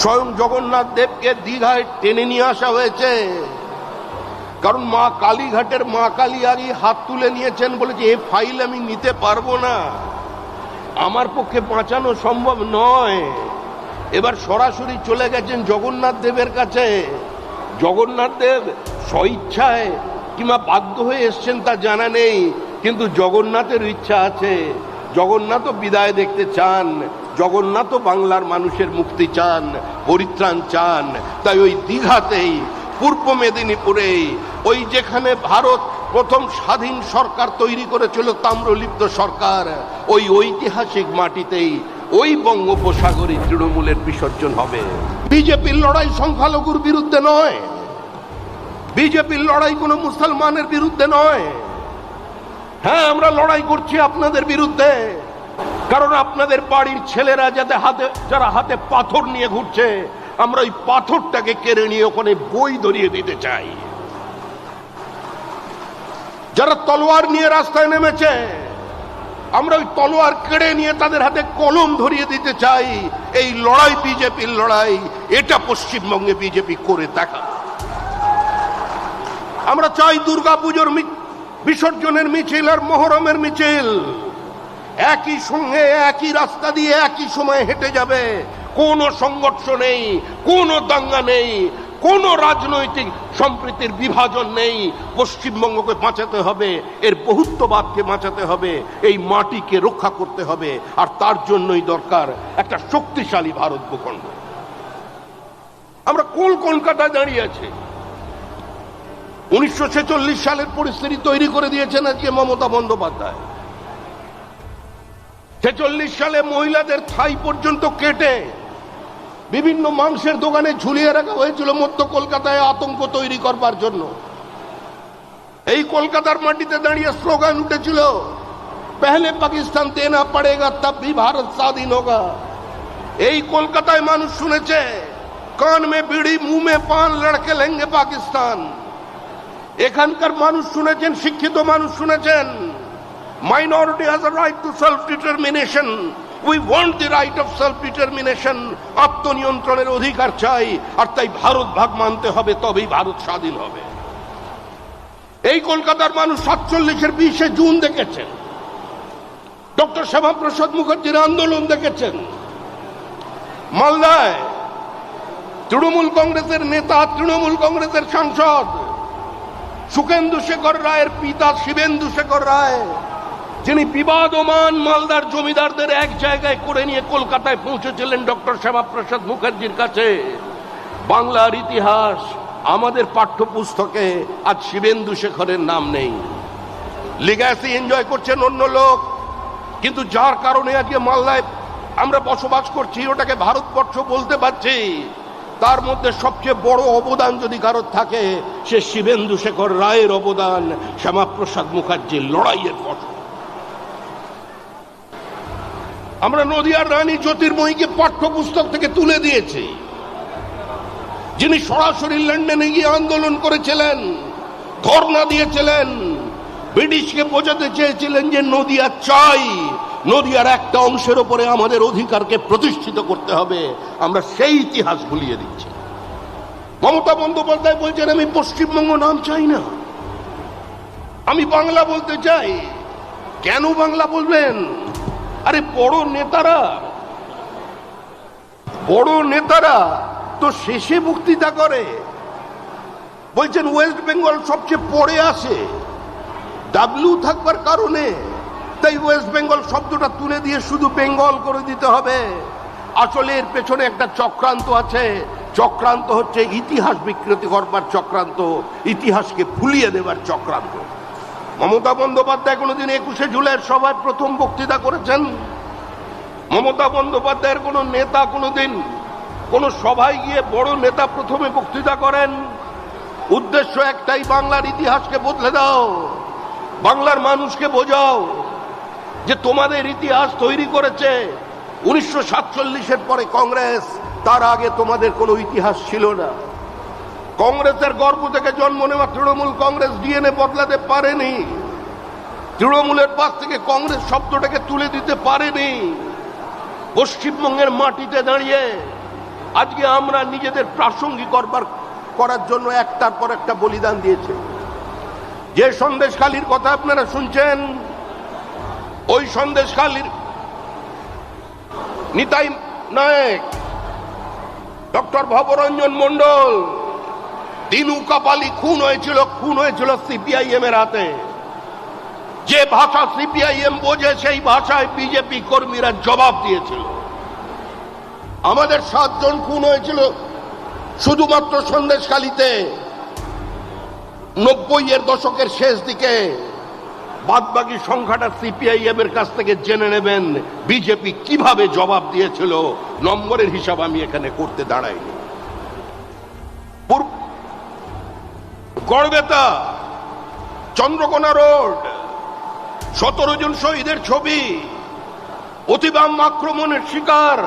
স্বয়ং জগন্নাথ দেবকে দীঘায় টেনে নিয়ে আসা হয়েছে। কারণ মা কালীঘাটের মা কালী আগে হাত তুলে নিয়েছেন বলেছে এ ফাইল আমি নিতে পারব না। আমার পক্ষে বাঁচানো সম্ভব নয়। এবার সরাসরি চলে গেছেন জগন্নাথ দেবের কাছে। জগন্নাথ দেব স্বইচ্ছায় কিংবা বাধ্য হয়ে এসছেন তা জানা নেই, কিন্তু জগন্নাথের ইচ্ছা আছে। জগন্নাথও বিদায় দেখতে চান। জগন্নাথও বাংলার মানুষের মুক্তি চান, পরিত্রাণ চান। তাই ওই দীঘাতেই, পূর্ব মেদিনীপুরেই ওই যেখানে ভারত প্রথম স্বাধীন সরকার তৈরি করেছিল তাম্রলিপ্ত সরকার, ওই ঐতিহাসিক মাটিতেই ওই বঙ্গোপসাগরে তৃণমূলের বিসর্জন হবে। বিজেপির লড়াই সংখ্যালঘুর বিরুদ্ধে নয়। বিজেপির লড়াই কোনো মুসলমানের বিরুদ্ধে নয়। হ্যাঁ আমরা লড়াই করছি আপনাদের বিরুদ্ধে। কারণ আপনাদের বাড়ির ছেলেরা যাতে হাতে, যারা হাতে পাথর নিয়ে ঘুরছে, আমরা ওই পাথরটাকে কেড়ে নিয়ে ওখানে বই ধরিয়ে দিতে চাই। যারা তলোয়ার নিয়ে রাস্তায় নেমেছে, আমরা ওই তলোয়ার কেড়ে নিয়ে তাদের হাতে কলম ধরিয়ে দিতে চাই। এই লড়াই বিজেপির লড়াই, এটা পশ্চিমবঙ্গে বিজেপি করে দেখা। আমরা চাই দুর্গা পুজোর বিসর্জনের মিছিল আর মহরমের মিছিল। একই সঙ্গে একই রাস্তা দিয়ে একই সময় হেঁটে যাবে। কোনো সংঘর্ষ নেই, কোনো দাঙ্গা নেই, কোনো রাজনৈতিক সম্প্রীতির বিভাজন নেই। পশ্চিমবঙ্গকে বাঁচাতে হবে, এর বহুত্ববাদকে বাঁচাতে হবে, এই মাটিকে রক্ষা করতে হবে, আর তার জন্যই দরকার একটা শক্তিশালী ভারত ভূখণ্ড। আমরা কোন কলকাতায় দাঁড়িয়ে আছি? উনিশশো ছেচল্লিশ সালের পরিস্থিতি তৈরি করে দিয়েছেন আজকে মমতা বন্দ্যোপাধ্যায়। ছেচল্লিশ সালে মহিলাদের থাই পর্যন্ত কেটে বিভিন্ন মাংসের দোকানে ঝুলিয়ে রাখা হয়েছিল মধ্য কলকাতায় আতঙ্ক তৈরি করবার জন্য। এই কলকাতার মাটিতে দাঁড়িয়ে স্লোগান উঠেছিল, পেহলে পাকিস্তান দেনা পড়েগা তব ভারত স্বাধীন হোগা। এই কলকাতায় মানুষ শুনেছে, কান মে বিড়ি, মুহ মে পান, লড়কে লেঙ্গে পাকিস্তান। এখানকার মানুষ শুনেছেন, শিক্ষিত মানুষ শুনেছেন minority has a to self determination we want the right of self determination আত্মনিয়ন্ত্রণের অধিকার চাই, আর তাই ভারত ভাগ মানতে হবে, তবেই ভারত স্বাধীন হবে। এই কলকাতার মানুষ সাতচল্লিশের বিশে জুন দেখেছেন। ডক্টর শ্যামাপ্রসাদ মুখার্জির আন্দোলন দেখেছেন। মালদায় তৃণমূল কংগ্রেসের নেতা, তৃণমূল কংগ্রেসের সাংসদ সুখেন্দু শেখর রায়ের পিতা শিবেন্দু শেখর রায় যিনি বিবাদমান মালদার জমিদারদের এক জায়গায় করে নিয়ে কলকাতায় পৌঁছেছিলেন ডক্টর শ্যামাপ্রসাদ মুখার্জির কাছে। বাংলার ইতিহাস, আমাদের পাঠ্যপুস্তকে আজ শিবেন্দু শেখরের নাম নেই। লিগাসি এনজয় করছেন অন্য লোক, কিন্তু যার কারণে আজকে মালদায় আমরা বসবাস করছি, ওটাকে ভারতবর্ষ বলতে পারছি। তার মধ্যে সবচেয়ে বড় অবদান যদি কারোর থাকে, সে শিবেন্দু শেখর রায়ের অবদান, শ্যামাপ্রসাদ মুখার্জির লড়াইয়ের ফসল আমরা নদিয়ার রানী জ্যোতির্ময়ীকে পাঠ্যপুস্তক থেকে তুলে দিয়েছি। যিনি সরাসরি লন্ডনে গিয়ে আন্দোলন করেছিলেন, ধর্ণা দিয়েছিলেন, ব্রিটিশকে বোঝাতে চেয়েছিলেন যে নদিয়া চাই, নদিয়ার একটা অংশের ওপরে আমাদের অধিকারকে প্রতিষ্ঠিত করতে হবে। আমরা সেই ইতিহাস ভুলিয়ে দিচ্ছি। মমতা বন্দ্যোপাধ্যায় বলছেন, আমি পশ্চিমবঙ্গ নাম চাই না। আমি বাংলা বলতে চাই। কেন বাংলা বলবেন? আরে বড় নেতারা বড় নেতারা তো শেষে বক্তৃতা করে। বলছেন ওয়েস্ট বেঙ্গল সবচেয়ে পরে আসে, ডাব্লিউ থাকবার কারণে। তাই ওয়েস্ট বেঙ্গল শব্দটা তুলে দিয়ে শুধু বেঙ্গল করে দিতে হবে। আসলে এর পেছনে একটা চক্রান্ত আছে। চক্রান্ত হচ্ছে ইতিহাস বিকৃতি করবার চক্রান্ত, ইতিহাসকে ফুলিয়ে দেবার চক্রান্ত। মমতা বন্দ্যোপাধ্যায় কোনোদিন একুশে জুলাইয়ের সভায় প্রথম বক্তৃতা করেছেন? মমতা বন্দ্যোপাধ্যায়ের কোনো নেতা কোনোদিন কোন সভায় গিয়ে বড় নেতা প্রথমে বক্তৃতা করেন? উদ্দেশ্য একটাই, বাংলার ইতিহাসকে বদলে দাও, বাংলার মানুষকে বোঝাও যে তোমাদের ইতিহাস তৈরি করেছে উনিশশো সাতচল্লিশের পরে কংগ্রেস, তার আগে তোমাদের কোনো ইতিহাস ছিল না। কংগ্রেসের গর্ব থেকে জন্ম নেওয়া তৃণমূল কংগ্রেস ডিএনএ বদলাতে পারেনি। তৃণমূলের পাশ থেকে কংগ্রেস শব্দটাকে তুলে দিতে পারেনি। পশ্চিমবঙ্গের মাটিতে দাঁড়িয়ে আজকে আমরা নিজেদের প্রাসঙ্গিক করবার, করার জন্য একটার পর একটা বলিদান দিয়েছে। যে সন্দেশখালির কথা আপনারা শুনছেন, ওই সন্দেশখালির নিতাই নায়ক, ডক্টর ভবরঞ্জন মন্ডল দিনু কাপালি খুন হয়েছিল খুন হয়েছিল সিপিআইএম এর হাতে। যে ভাষা সিপিআইএম বোঝে, সেই ভাষায় বিজেপি কর্মীরা জবাব দিয়েছিল। আমাদের সাতজন খুন হয়েছিল শুধুমাত্র সন্দেশখালিতে। নব্বই এর দশকের শেষ দিকে বাদবাকি সংখ্যাটা সিপিআইএম এর কাছ থেকে জেনে নেবেন বিজেপি কীভাবে জবাব দিয়েছিল, নম্বরের হিসাব আমি এখানে করতে দাঁড়াইনি। গড়বেতা, চন্দ্রকোনা রোড, সতেরো জন শহীদের ছবি, অতিবাম আক্রমণের শিকার।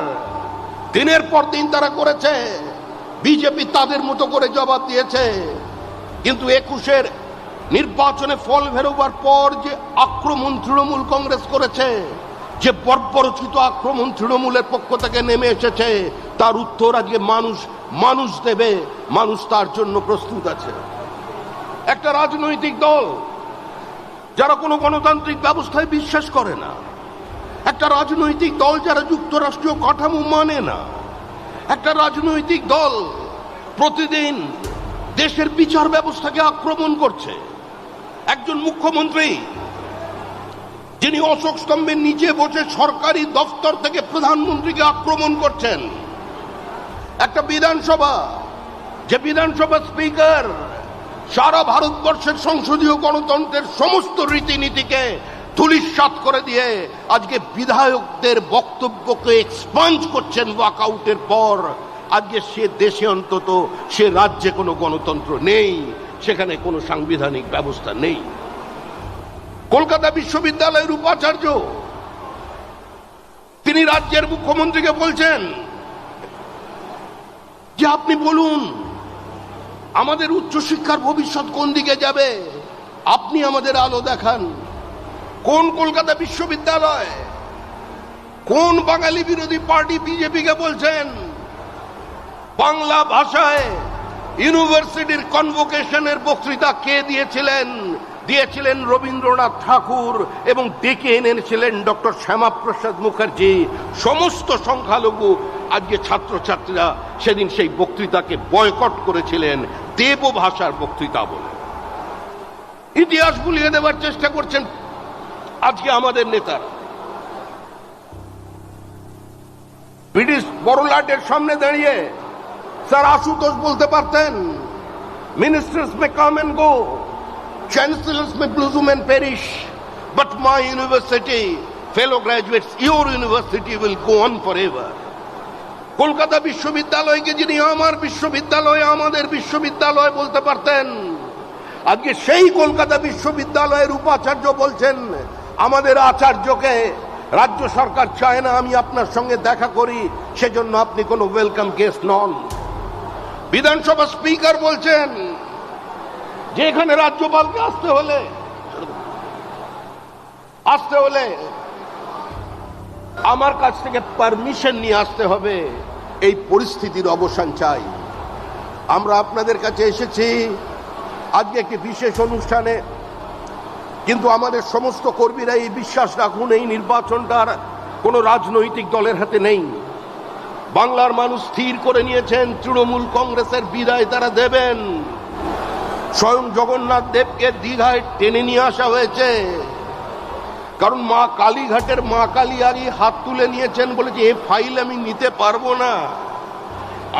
দিনের পর দিন তারা করেছে, বিজেপি তাদের মতো করে জবাব দিয়েছে। কিন্তু একুশের নির্বাচনে ফল বেরোবার পর যে আক্রমণ তৃণমূল কংগ্রেস করেছে, যে বর্বরচিত আক্রমণ তৃণমূলের পক্ষ থেকে নেমে এসেছে, তার উত্তর আজকে মানুষ মানুষ দেবে, মানুষ তার জন্য প্রস্তুত আছে। একটা রাজনৈতিক দল যারা কোনো গণতান্ত্রিক ব্যবস্থায় বিশ্বাস করে না। একটা রাজনৈতিক দল যারা যুক্তরাষ্ট্রীয় কাঠামো মানে না। একটা রাজনৈতিক দল প্রতিদিন দেশের বিচার ব্যবস্থাকে আক্রমণ করছে। একজন মুখ্যমন্ত্রী যিনি অশোক স্তম্ভের নিচে বসে সরকারি দফতর থেকে প্রধানমন্ত্রীকে আক্রমণ করছেন। একটা বিধানসভা, যে বিধানসভা স্পিকার সারা ভারতবর্ষের সংসদীয় গণতন্ত্রের সমস্ত রীতিনীতিকে ধুলিস্বাত করে দিয়ে আজকে বিধায়কদের বক্তব্যকে এক্সপাঞ্জ করছেন ওয়াকআউটের পর। আজকে সে দেশে অন্তত, সে রাজ্যে কোনো গণতন্ত্র নেই, সেখানে কোনো সাংবিধানিক ব্যবস্থা নেই। কলকাতা বিশ্ববিদ্যালয়ের উপাচার্য, তিনি রাজ্যের মুখ্যমন্ত্রীকে বলছেন যে আপনি বলুন আমাদের উচ্চশিক্ষার ভবিষ্যৎ কোন দিকে যাবে? আপনি আমাদের আলো দেখান। কোন কলকাতা বিশ্ববিদ্যালয়? কোন বাঙালি বিরোধী পার্টি বিজেপিকে বলছেন? বাংলা ভাষায় ইউনিভার্সিটির কনভোকেশনের বক্তৃতা কে দিয়েছিলেন? দিয়েছিলেন রবীন্দ্রনাথ ঠাকুর এবং ডেকে এনেছিলেন ডক্টর শ্যামাপ্রসাদ মুখার্জি। সমস্ত সংখ্যালঘু, আজকে ছাত্রছাত্রীরা সেদিন সেই বক্তৃতাকে বয়কট করেছিলেন, দেব ভাষার বক্তৃতা বলে। ইতিহাস ভুলিয়ে দেওয়ার চেষ্টা করছেন আজকে আমাদের নেতারা। ব্রিটিশ বড়লাটের সামনে দাঁড়িয়ে স্যার আশুতোষ বলতে পারতেন ministers may come and go. May blossom and perish but my university fellow graduates your university will go on for ever Kolkata বিশ্ববিদ্যালয়কে যিনি আমার বিশ্ববিদ্যালয়, আমাদের বিশ্ববিদ্যালয় বলতে পারতেন, আজকে সেই কলকাতা বিশ্ববিদ্যালয়ের উপাচার্য বলছেন, আমাদের আচার্যকে রাজ্য সরকার চায় না, আমি আপনার সঙ্গে দেখা করি, সেজন্য আপনি কোনো ওয়েলকাম গেস্ট নন। বিধানসভা স্পিকার বলছেন যে এখানে রাজ্যপালকে আসতে হলে আসতে হলে আমার কাছ থেকে পারমিশন নিয়ে আসতে হবে। এই পরিস্থিতির অবসান চাই। আমরা আপনাদের কাছে এসেছি। আজকে একটি বিশেষ অনুষ্ঠানে। কিন্তু আমাদের সমস্ত কর্মীরা এই বিশ্বাস রাখুন, এই নির্বাচনটার কোনো রাজনৈতিক দলের হাতে নেই। বাংলার মানুষ স্থির করে নিয়েছেন, তৃণমূল কংগ্রেসের বিদায় তারা দেবেন। স্বয়ং জগন্নাথ দেবকে দীঘায় টেনে নিয়ে আসা হয়েছে। কারণ মা কালীঘাটের মা কালিয়ারি হাত তুলে নিয়েছেন বলেছে, এ ফাইল আমি নিতে পারব না।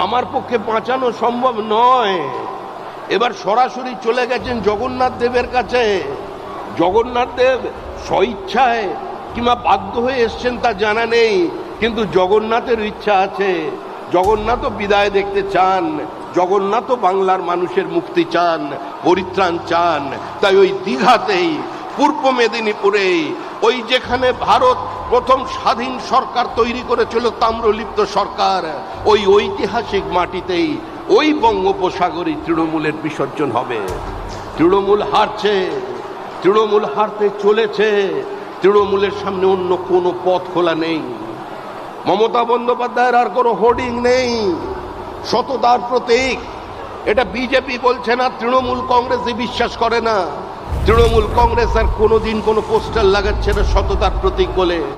আমার পক্ষে বাঁচানো সম্ভব নয়। এবার সরাসরি চলে গেছেন জগন্নাথ দেবের কাছে। জগন্নাথ দেব স্বইচ্ছায় কিংবা বাধ্য হয়ে এসছেন তা জানা নেই, কিন্তু জগন্নাথের ইচ্ছা আছে। জগন্নাথও বিদায় দেখতে চান। জগন্নাথও বাংলার মানুষের মুক্তি চান, পরিত্রাণ চান। তাই ওই দীঘাতেই, পূর্ব মেদিনীপুরে ওই যেখানে ভারত প্রথম স্বাধীন সরকার তৈরি করেছিল, তাম্রলিপ্ত সরকার, ওই ঐতিহাসিক মাটিতেই ওই বঙ্গোপসাগরে তৃণমূলের বিসর্জন হবে। তৃণমূল হারছে, তৃণমূল হারতে চলেছে, তৃণমূলের সামনে অন্য কোনো পথ খোলা নেই। মমতা বন্দ্যোপাধ্যায়ের আর কোনো হোর্ডিং নেই। সততার প্রতীক। এটা বিজেপি বলছে না, তৃণমূল কংগ্রেসই বিশ্বাস করে না। তৃণমূল কংগ্রেস আর কোনোদিন কোনো পোস্টার লাগাচ্ছে না সততার প্রতীক বলে।